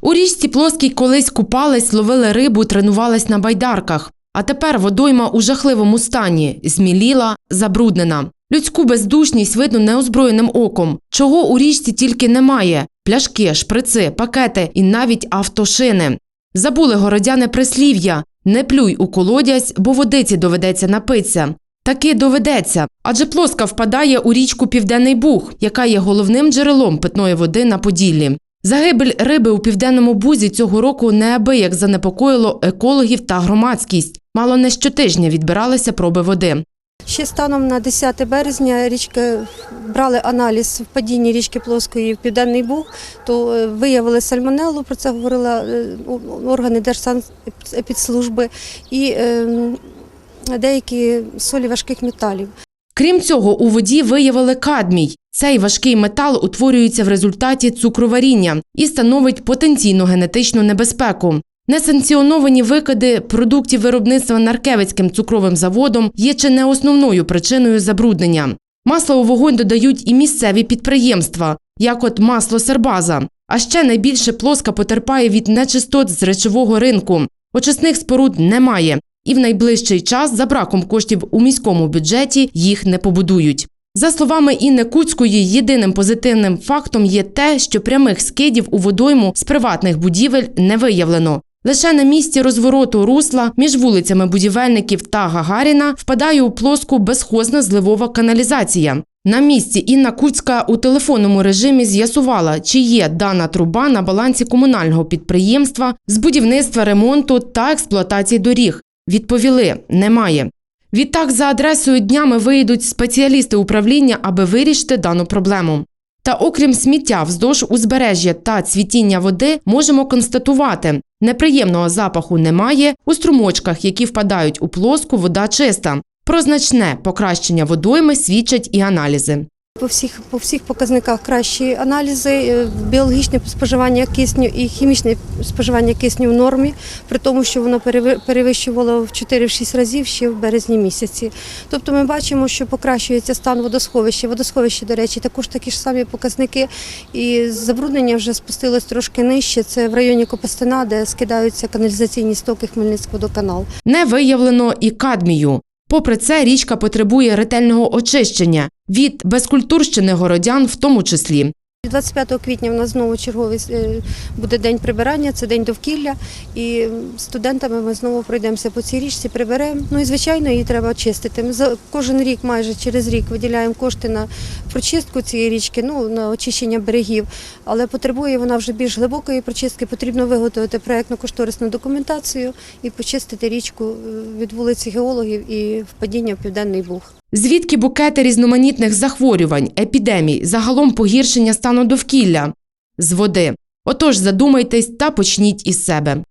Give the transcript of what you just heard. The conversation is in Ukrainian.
У річці Плоскій колись купались, ловили рибу, тренувались на байдарках. А тепер водойма у жахливому стані, зміліла, забруднена. Людську бездушність видно неозброєним оком. Чого у річці тільки немає: пляшки, шприци, пакети і навіть автошини. Забули городяне прислів'я: не плюй у колодязь, бо водиці доведеться напитися. Таки доведеться, адже плоска впадає у річку Південний Буг, яка є головним джерелом питної води на Поділлі. Загибель риби у південному бузі цього року неабияк занепокоїло екологів та громадськість. Мало не щотижня відбиралися проби води. Ще станом на 10 березня річки брали аналіз в падінні річки Плоскої в Південний Буг, то е, виявили сальмонеллу, про це говорили е, органи Держсанепідслужби і е, деякі солі важких металів. Крім цього, у воді виявили кадмій. Цей важкий метал утворюється в результаті цукроваріння і становить потенційну генетичну небезпеку. Несанкціоновані викиди продуктів виробництва Наркевицьким цукровим заводом є чи не основною причиною забруднення. Масло у вогонь додають і місцеві підприємства, як от масло Сербаза. А ще найбільше плоска потерпає від нечистот з речового ринку. Очисних споруд немає, і в найближчий час за браком коштів у міському бюджеті їх не побудують. За словами Інни Куцької, єдиним позитивним фактом є те, що прямих скидів у водойму з приватних будівель не виявлено. Лише на місці розвороту русла між вулицями будівельників та Гагаріна впадає у плоску безхозна зливова каналізація. На місці Інна Куцька у телефонному режимі з'ясувала, чи є дана труба на балансі комунального підприємства з будівництва, ремонту та експлуатації доріг. Відповіли немає. Відтак, за адресою днями виїдуть спеціалісти управління, аби вирішити дану проблему. Та окрім сміття вздовж узбережжя та цвітіння води, можемо констатувати, неприємного запаху немає, у струмочках, які впадають у плоску, вода чиста. Про значне покращення водойми свідчать і аналізи. По всіх, по всіх показниках кращі аналізи, е, біологічне споживання кисню і хімічне споживання кисню в нормі, при тому, що воно перевищувало в 4-6 разів ще в березні місяці. Тобто ми бачимо, що покращується стан водосховища. Водосховище, до речі, також такі ж самі показники. І забруднення вже спустилось трошки нижче. Це в районі Копастина, де скидаються каналізаційні стоки Хмельницькводоканал. Не виявлено і кадмію. Попри це, річка потребує ретельного очищення від безкультурщини городян, в тому числі. 25 квітня в нас знову черговий е, буде день прибирання, це день довкілля. І студентами ми знову пройдемося по цій річці, приберемо. Ну і звичайно, її треба очистити. Ми кожен рік, майже через рік, виділяємо кошти на прочистку цієї річки, ну на очищення берегів. Але потребує вона вже більш глибокої прочистки. Потрібно виготовити проєктно-кошторисну документацію і почистити річку е, від вулиці геологів і впадіння в південний буг. Звідки букети різноманітних захворювань, епідемій, загалом погіршення стану довкілля? З води. Отож, задумайтесь та почніть із себе.